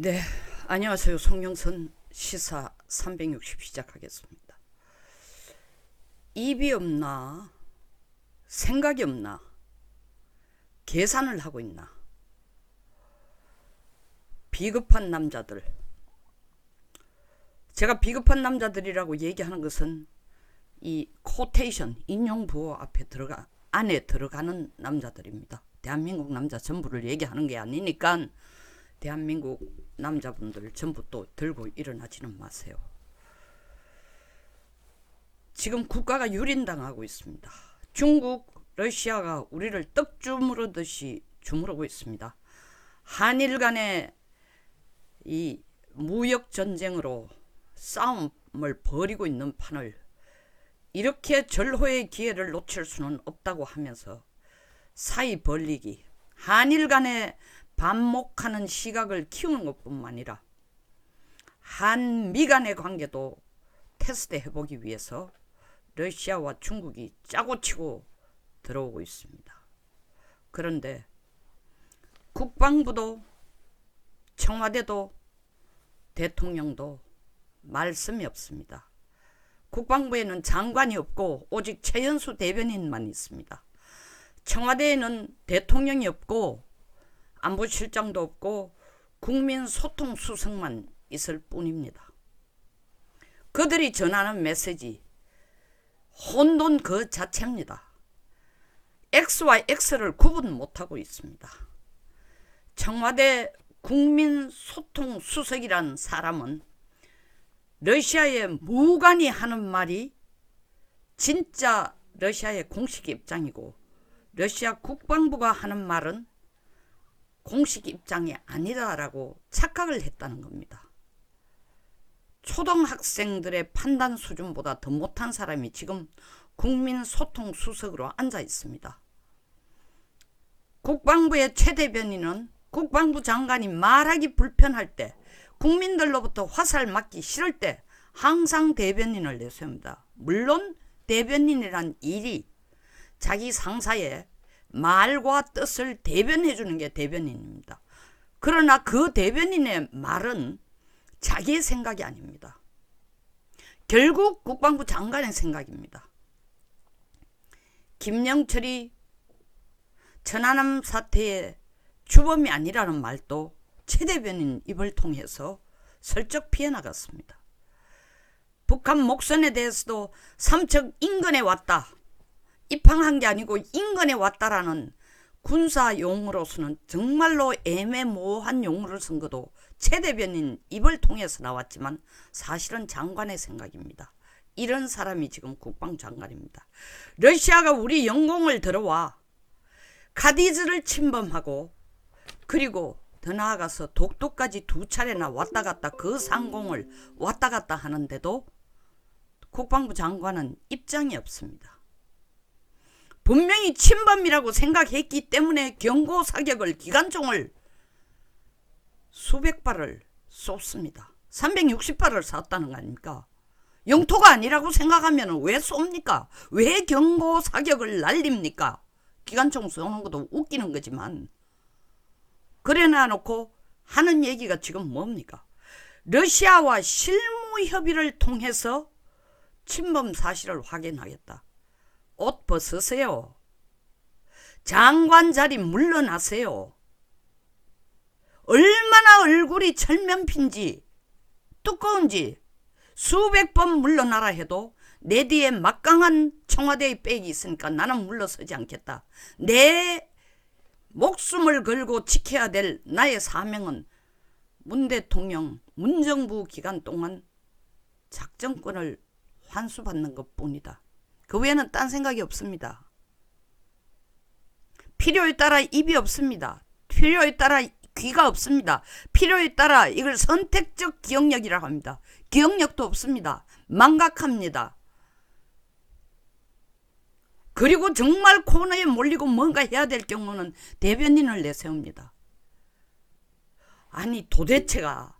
네, 안녕하세요. 송영선 시사 360 시작하겠습니다. 입이 없나, 생각이 없나, 계산을 하고 있나. 비급한 남자들. 제가 비급한 남자들이라고 얘기하는 것은 이 코테이션, 인용부호 앞에 들어가, 안에 들어가는 남자들입니다. 대한민국 남자 전부를 얘기하는 게 아니니까 대한민국 남자분들 전부 또 들고 일어나지는 마세요. 지금 국가가 유린당하고 있습니다. 중국, 러시아가 우리를 떡 주무르듯이 주무르고 있습니다. 한일 간의 이 무역 전쟁으로 싸움을 벌이고 있는 판을 이렇게 절호의 기회를 놓칠 수는 없다고 하면서 사이 벌리기, 한일 간의 반목하는 시각을 키우는 것뿐만 아니라 한미 간의 관계도 테스트 해보기 위해서 러시아와 중국이 짜고 치고 들어오고 있습니다. 그런데 국방부도 청와대도 대통령도 말씀이 없습니다. 국방부에는 장관이 없고 오직 최연수 대변인만 있습니다. 청와대에는 대통령이 없고 안보실장도 없고 국민 소통 수석만 있을 뿐입니다. 그들이 전하는 메시지 혼돈 그 자체입니다. X와 X를 구분 못하고 있습니다. 청와대 국민소통수석이란 사람은 러시아의 무관이 하는 말이 진짜 러시아의 공식 입장이고 러시아 국방부가 하는 말은 공식 입장이 아니다라고 착각을 했다는 겁니다. 초등학생들의 판단 수준보다 더 못한 사람이 지금 국민 소통 수석으로 앉아 있습니다. 국방부의 최 대변인은 국방부 장관이 말하기 불편할 때 국민들로부터 화살 맞기 싫을 때 항상 대변인을 내세웁니다. 물론 대변인이란 일이 자기 상사의 말과 뜻을 대변해 주는 게 대변인입니다. 그러나 그 대변인의 말은 자기의 생각이 아닙니다. 결국 국방부 장관의 생각입니다. 김영철이 천안함 사태의 주범이 아니라는 말도 최 대변인 입을 통해서 슬쩍 피해 나갔습니다. 북한 목선에 대해서도 삼척 인근에 왔다. 입항한 게 아니고 인근에 왔다라는 군사 용어로서는 정말로 애매모호한 용어를 쓴 것도 최 대변인 입을 통해서 나왔지만 사실은 장관의 생각입니다. 이런 사람이 지금 국방장관입니다. 러시아가 우리 영공을 들어와 카디즈를 침범하고 그리고 더 나아가서 독도까지 두 차례나 왔다 갔다 그 상공을 왔다 갔다 하는데도 국방부 장관은 입장이 없습니다. 분명히 침범이라고 생각했기 때문에 경고 사격을 기관총을 수백 발을 쏟습니다. 360발을 쐈다는 거 아닙니까? 영토가 아니라고 생각하면 왜 쏩니까? 왜 경고 사격을 날립니까? 기관총 쏘는 것도 웃기는 거지만 그래 놔놓고 하는 얘기가 지금 뭡니까? 러시아와 실무 협의를 통해서 침범 사실을 확인하겠다. 옷 벗으세요. 장관 자리 물러나세요. 얼마나 얼굴이 철면핀지 두꺼운지 수백 번 물러나라 해도 내 뒤에 막강한 청와대의 백이 있으니까 나는 물러서지 않겠다. 내 목숨을 걸고 지켜야 될 나의 사명은 문 대통령, 문정부 기간 동안 작전권을 환수받는 것 뿐이다. 그 외에는 딴 생각이 없습니다. 필요에 따라 입이 없습니다. 필요에 따라 귀가 없습니다. 필요에 따라 이걸 선택적 기억력이라고 합니다. 기억력도 없습니다. 망각합니다. 그리고 정말 코너에 몰리고 뭔가 해야 될 경우는 대변인을 내세웁니다. 아니 도대체가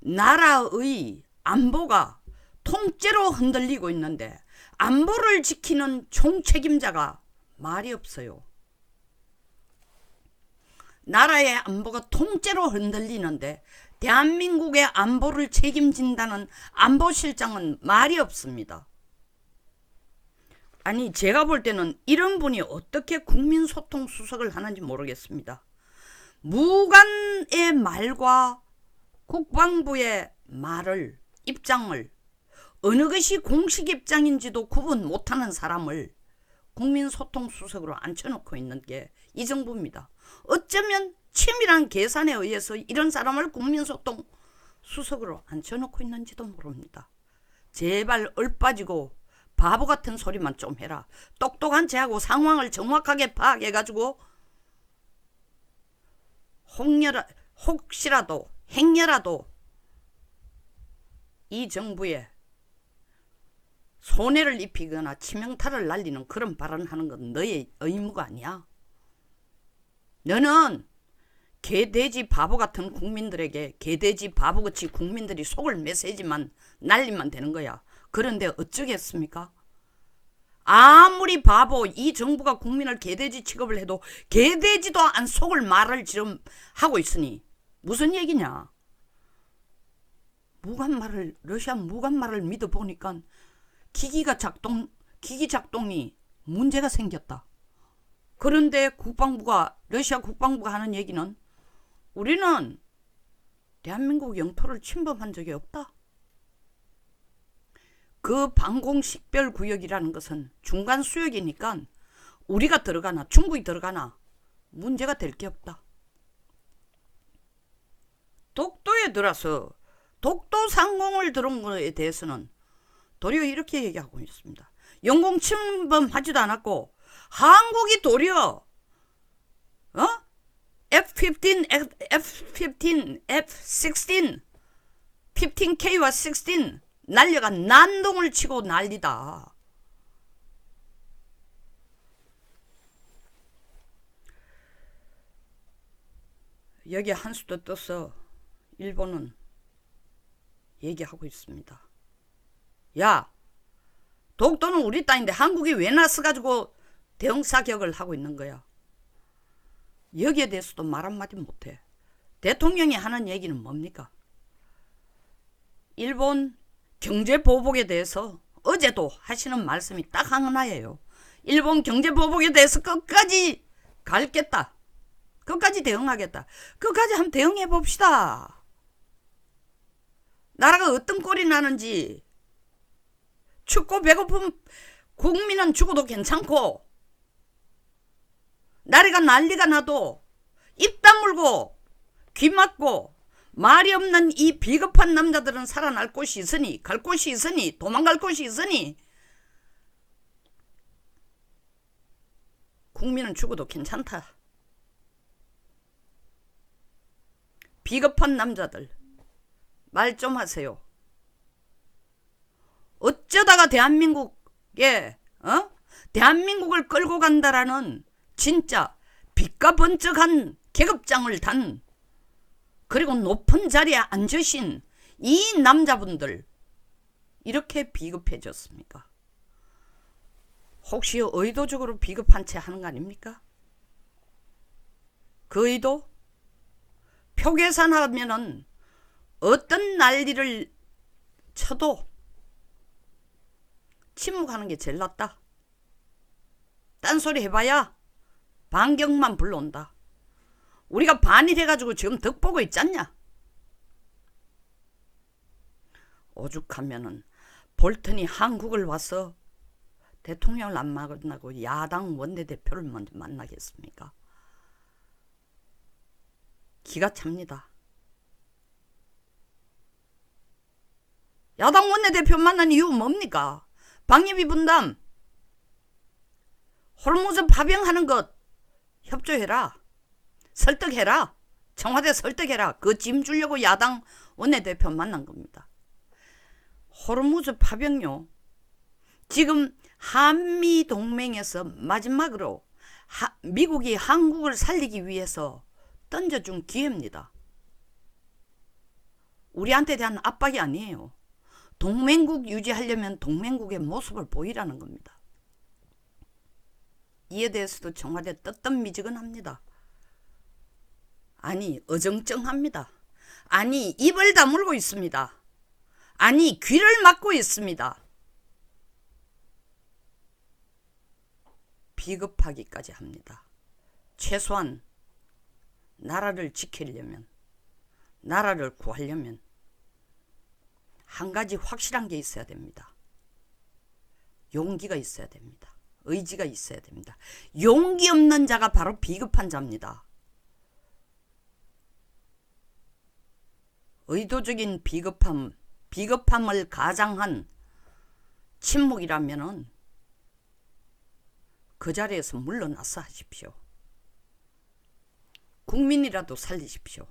나라의 안보가 통째로 흔들리고 있는데 안보를 지키는 총책임자가 말이 없어요. 나라의 안보가 통째로 흔들리는데 대한민국의 안보를 책임진다는 안보실장은 말이 없습니다. 아니 제가 볼 때는 이런 분이 어떻게 국민소통 수석을 하는지 모르겠습니다. 무관의 말과 국방부의 말을 입장을 어느 것이 공식 입장인지도 구분 못하는 사람을 국민소통 수석으로 앉혀놓고 있는 게 이 정부입니다. 어쩌면 치밀한 계산에 의해서 이런 사람을 국민소통 수석으로 앉혀놓고 있는지도 모릅니다. 제발 얼빠지고 바보 같은 소리만 좀 해라. 똑똑한 쟤하고 상황을 정확하게 파악해가지고 혹여라, 혹시라도 행여라도 이 정부에 손해를 입히거나 치명타를 날리는 그런 발언하는 건 너의 의무가 아니야. 너는 개돼지 바보 같은 국민들에게 개돼지 바보같이 국민들이 속을 메시지만 날리면 되는 거야. 그런데 어쩌겠습니까? 아무리 바보 이 정부가 국민을 개돼지 취급을 해도 개돼지도 안 속을 말을 지금 하고 있으니 무슨 얘기냐? 무관말을 러시아 무관말을 믿어 보니까 기기가 작동 기기 작동이 문제가 생겼다. 그런데 국방부가 러시아 국방부가 하는 얘기는 우리는 대한민국 영토를 침범한 적이 없다. 그 방공식별 구역이라는 것은 중간 수역이니까 우리가 들어가나 중국이 들어가나 문제가 될 게 없다. 독도에 들어서 독도 상공을 들어온 것에 대해서는 도리어 이렇게 얘기하고 있습니다. 영공 침범하지도 않았고 한국이 도리어 어? F-15, F-15, F-16, 15K와 16 날려가 난동을 치고 난리다. 여기 한수도 떠서 일본은 얘기하고 있습니다. 야, 독도는 우리 땅인데 한국이 왜 나서 가지고 대응 사격을 하고 있는 거야? 여기에 대해서도 말 한마디 못해. 대통령이 하는 얘기는 뭡니까? 일본 경제 보복에 대해서 어제도 하시는 말씀이 딱 하나예요. 일본 경제 보복에 대해서 끝까지 갈겠다. 끝까지 대응하겠다. 끝까지 한번 대응해 봅시다. 나라가 어떤 꼴이 나는지 춥고 배고픈 국민은 죽어도 괜찮고 나라가 난리가 나도 입 다물고 귀 막고 말이 없는 이 비겁한 남자들은 살아날 곳이 있으니 갈 곳이 있으니 도망갈 곳이 있으니 국민은 죽어도 괜찮다. 비겁한 남자들 말 좀 하세요. 어쩌다가 대한민국에 어? 대한민국을 끌고 간다라는 진짜 빛과 번쩍한 계급장을 단 그리고 높은 자리에 앉으신 이 남자분들 이렇게 비급해졌습니까? 혹시 의도적으로 비급한 채 하는 거 아닙니까? 그 의도? 표 계산하면은 어떤 난리를 쳐도 침묵하는 게 제일 낫다. 딴소리 해봐야 반격만 불러온다. 우리가 반일해가지고 지금 덕보고 있잖냐? 오죽하면은 볼턴이 한국을 와서 대통령을 안 만나고 야당 원내대표를 먼저 만나겠습니까? 기가 찹니다. 야당 원내대표 만난 이유 뭡니까? 방위비 분담, 홀무즈 파병하는 것 협조해라. 설득해라. 청와대 설득해라. 그 짐 주려고 야당 원내대표 만난 겁니다. 호르무즈 파병요. 지금 한미 동맹에서 마지막으로 하, 미국이 한국을 살리기 위해서 던져준 기회입니다. 우리한테 대한 압박이 아니에요. 동맹국 유지하려면 동맹국의 모습을 보이라는 겁니다. 이에 대해서도 청와대 떳떳미지근합니다. 아니 어정쩡합니다. 아니 입을 다물고 있습니다. 아니 귀를 막고 있습니다. 비겁하기까지 합니다. 최소한 나라를 지키려면 나라를 구하려면 한 가지 확실한 게 있어야 됩니다. 용기가 있어야 됩니다. 의지가 있어야 됩니다. 용기 없는 자가 바로 비급한 자입니다. 의도적인 비겁함, 비겁함을 가장한 침묵이라면은 그 자리에서 물러나서 하십시오. 국민이라도 살리십시오.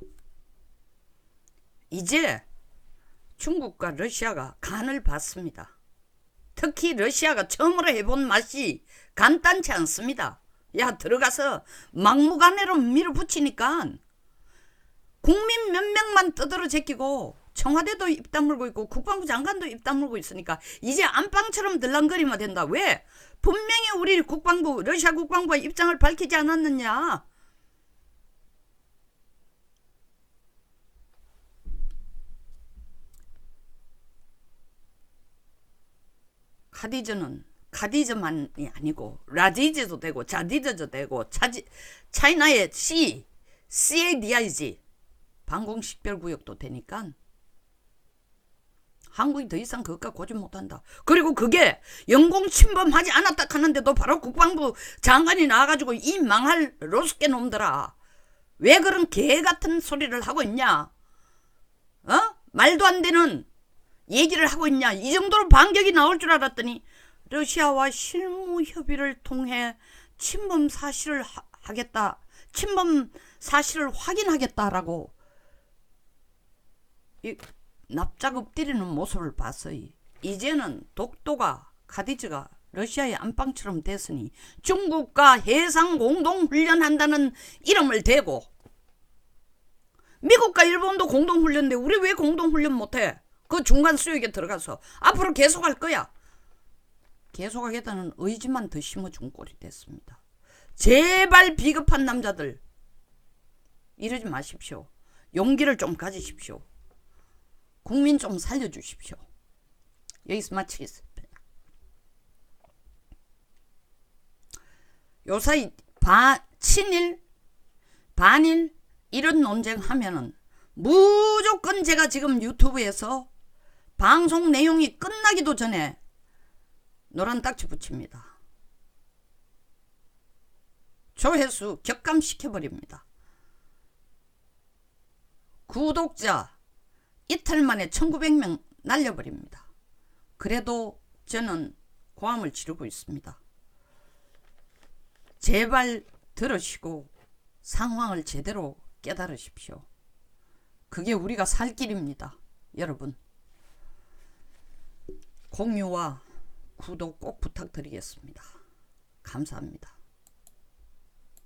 이제 중국과 러시아가 간을 봤습니다. 특히 러시아가 처음으로 해본 맛이 간단치 않습니다. 야 들어가서 막무가내로 밀어붙이니까 국민 몇 명만 떠들어 제끼고 청와대도 입 다물고 있고 국방부 장관도 입 다물고 있으니까 이제 안방처럼 들랑거리면 된다. 왜? 분명히 우리 국방부 러시아 국방부가 입장을 밝히지 않았느냐. 카디즈는 카디즈만이 아니고 라디즈도 되고 자디즈도 되고 차지, 차이나의 C, CADIG 방공식별구역도 되니까 한국이 더 이상 그것과 고지 못한다. 그리고 그게 영공 침범하지 않았다 하는데도 바로 국방부 장관이 나와가지고 이 망할 로스케 놈들아 왜 그런 개 같은 소리를 하고 있냐? 어? 말도 안 되는 얘기를 하고 있냐? 이 정도로 반격이 나올 줄 알았더니 러시아와 실무 협의를 통해 침범 사실을 하, 하겠다. 침범 사실을 확인하겠다라고 이 납작 엎드리는 모습을 봤어요. 이제는 독도가 카디즈가 러시아의 안방처럼 됐으니 중국과 해상 공동 훈련한다는 이름을 대고 미국과 일본도 공동 훈련인데 우리 왜 공동 훈련 못해? 그 중간 수역에 들어가서 앞으로 계속할 거야. 계속하겠다는 의지만 더 심어준 꼴이 됐습니다. 제발 비겁한 남자들 이러지 마십시오. 용기를 좀 가지십시오. 국민 좀 살려주십시오. 여기서 마치겠습니다. 요사이 바, 친일, 반일 이런 논쟁 하면은 무조건 제가 지금 유튜브에서 방송 내용이 끝나기도 전에 노란 딱지 붙입니다. 조회수 격감시켜버립니다. 구독자 이틀 만에 1900명 날려버립니다. 그래도 저는 고함을 지르고 있습니다. 제발 들으시고 상황을 제대로 깨달으십시오. 그게 우리가 살 길입니다. 여러분. 공유와 구독 꼭 부탁드리겠습니다. 감사합니다.